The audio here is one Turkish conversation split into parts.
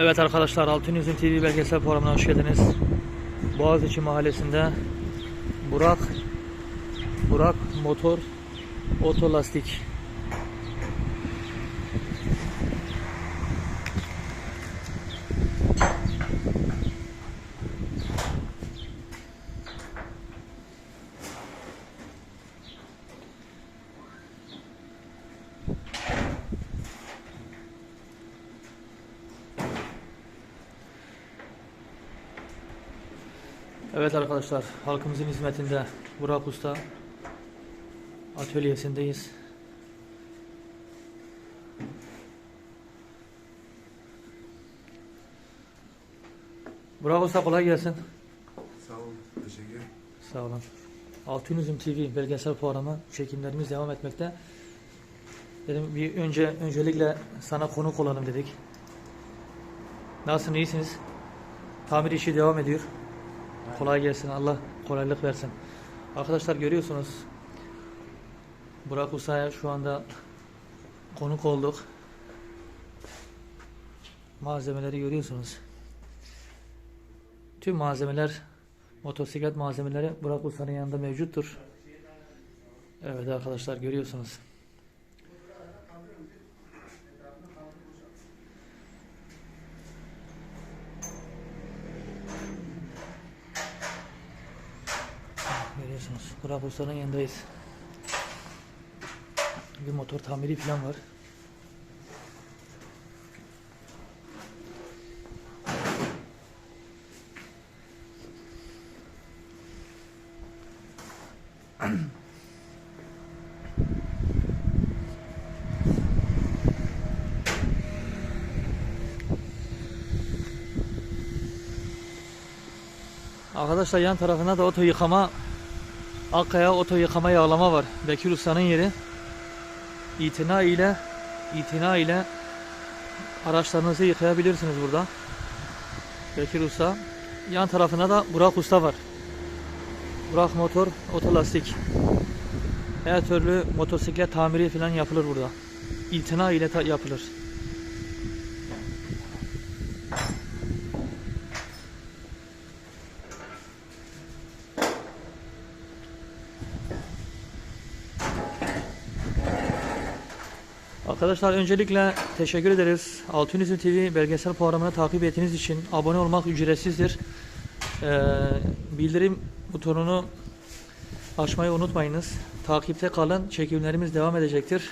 Evet arkadaşlar Altın TV belgesel programına hoş geldiniz. Boğaziçi Mahallesi'nde Burak Burak Motor Otolastik Evet arkadaşlar halkımızın hizmetinde Burak Usta atölyesindeyiz. Burak Usta kolay gelsin. Sağ ol, teşekkür. Sağ olun. Altın Üzüm TV belgesel programı çekimlerimiz devam etmekte. Dedim bir önce öncelikle sana konuk olalım dedik. Nasılsın iyisiniz? Tamir işi devam ediyor. Kolay gelsin. Allah kolaylık versin. Arkadaşlar görüyorsunuz. Burak Usta'ya şu anda konuk olduk. Malzemeleri görüyorsunuz. Tüm malzemeler motosiklet malzemeleri Burak Usta'nın yanında mevcuttur. Evet arkadaşlar görüyorsunuz. Görüyorsunuz. Burak Usta'nın yanındayız. Bir motor tamiri falan var. Arkadaşlar yan tarafında da oto yıkama Akkaya oto yıkama yağlama var. Bekir Usta'nın yeri. İtina ile itina ile araçlarınızı yıkayabilirsiniz burada. Bekir Usta. Yan tarafında da Burak Usta var. Burak Motor Otolastik. Her türlü motosiklet tamiri falan yapılır burada. İtina ile yapılır. Arkadaşlar öncelikle teşekkür ederiz. Altınüzüm TV belgesel programını takip ettiğiniz için abone olmak ücretsizdir. Ee, bildirim butonunu açmayı unutmayınız. Takipte kalın. Çekimlerimiz devam edecektir.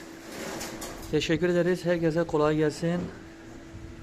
Teşekkür ederiz. Herkese kolay gelsin.